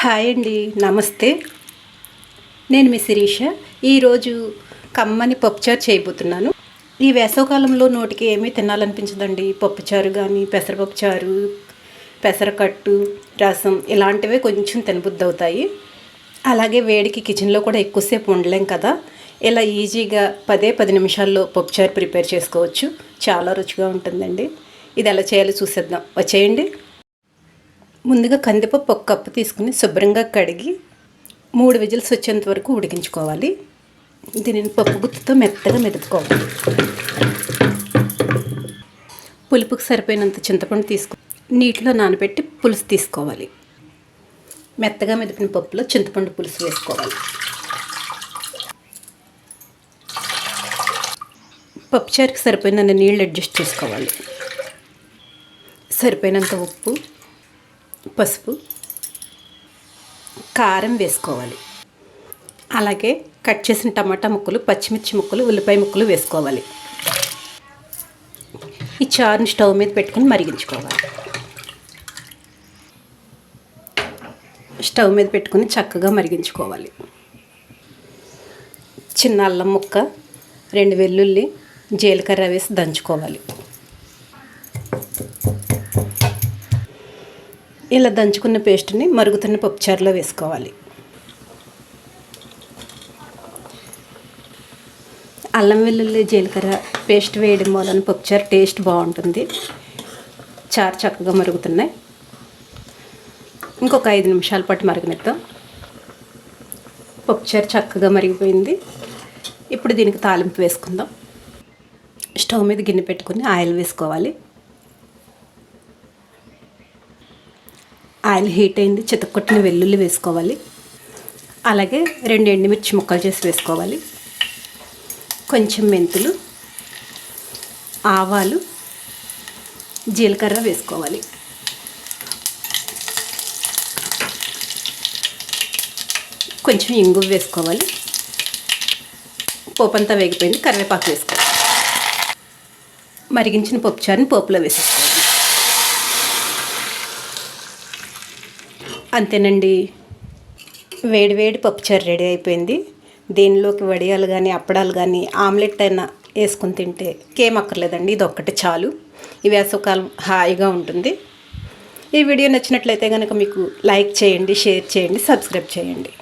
Hi అండి నమస్తే. నేను మీ శిరీష. ఈరోజు కమ్మని పప్పుచారు చేయబోతున్నాను. ఈ వేసవకాలంలో నోటికి ఏమీ తినాలనిపించదండి. పప్పుచారు కానీ పెసరపప్పు చారు పెసరకట్టు రసం ఇలాంటివే కొంచెం తినబుద్ధి అవుతాయి అలాగే వేడికి కిచెన్లో కూడా ఎక్కువసేపు ఉండలేం కదా. ఇలా ఈజీగా పదే పది నిమిషాల్లో పప్పుచారు ప్రిపేర్ చేసుకోవచ్చు. చాలా రుచిగా ఉంటుందండి. ఇది ఎలా చేయాలో చూసేద్దాం. వచ్చేయండి. ముందుగా కందిపప్పు ఒక కప్పు తీసుకుని శుభ్రంగా కడిగి మూడు విజిల్స్ వచ్చేంత వరకు ఉడికించుకోవాలి. దీనిని పప్పు గుత్తుతో మెత్తగా మెదుపుకోవాలి. పులుపుకి సరిపోయినంత చింతపండు తీసుకు నీటిలో నానబెట్టి పులుసు తీసుకోవాలి. మెత్తగా మెదిపిన పప్పులో చింతపండు పులుసు వేసుకోవాలి. పప్పుచారుకి సరిపోయినంత నీళ్ళు అడ్జస్ట్ చేసుకోవాలి. సరిపోయినంత ఉప్పు పసుపు కారం వేసుకోవాలి. అలాగే కట్ చేసిన టమాటా ముక్కలు పచ్చిమిర్చి ముక్కలు ఉల్లిపాయ ముక్కలు వేసుకోవాలి. ఈ చారుని స్టవ్ మీద పెట్టుకుని మరిగించుకోవాలి. స్టవ్ మీద పెట్టుకుని చక్కగా మరిగించుకోవాలి. చిన్న అల్లం ముక్క రెండు వెల్లుల్లి జీలకర్ర వేసి దంచుకోవాలి. ఇలా దంచుకున్న పేస్ట్ని మరుగుతున్న పప్పుచారులో వేసుకోవాలి. అల్లం వెల్లుల్లి జీలకర్ర పేస్ట్ వేయడం వలన పప్పుచారు టేస్ట్ బాగుంటుంది. చారు చక్కగా మరుగుతున్నాయి. ఇంకొక ఐదు నిమిషాల పాటు మరగనిద్దాం. పప్పుచారు చక్కగా మరిగిపోయింది. ఇప్పుడు దీనికి తాలింపు వేసుకుందాం. స్టవ్ మీద గిన్నె పెట్టుకుని ఆయిల్ వేసుకోవాలి. ఆయిల్ హీట్ అయింది చితక్కొట్టిన వెల్లుల్లి వేసుకోవాలి. అలాగే రెండు ఎండుమిర్చి ముక్కలు చేసి వేసుకోవాలి. కొంచెం మెంతులు ఆవాలు జీలకర్ర వేసుకోవాలి. కొంచెం ఇంగు వేసుకోవాలి. పోపంతా వేగిపోయింది కరివేపాకు వేసుకోవాలి. మరిగించిన పప్పుచారుని పోపులో వేసేసుకోవాలి. అంతేనండి. వేడివేడి పప్పుచారు రెడీ అయిపోయింది. దీనిలోకి వడియాలు కానీ అప్పడాలు కానీ ఆమ్లెట్ అయినా వేసుకుని తింటే కేం అక్కర్లేదండి. ఇది ఒక్కటి చాలు. ఈ వేసవకాలం హాయిగా ఉంటుంది. ఈ వీడియో నచ్చినట్లయితే కనుక మీకు లైక్ చేయండి షేర్ చేయండి సబ్స్క్రైబ్ చేయండి.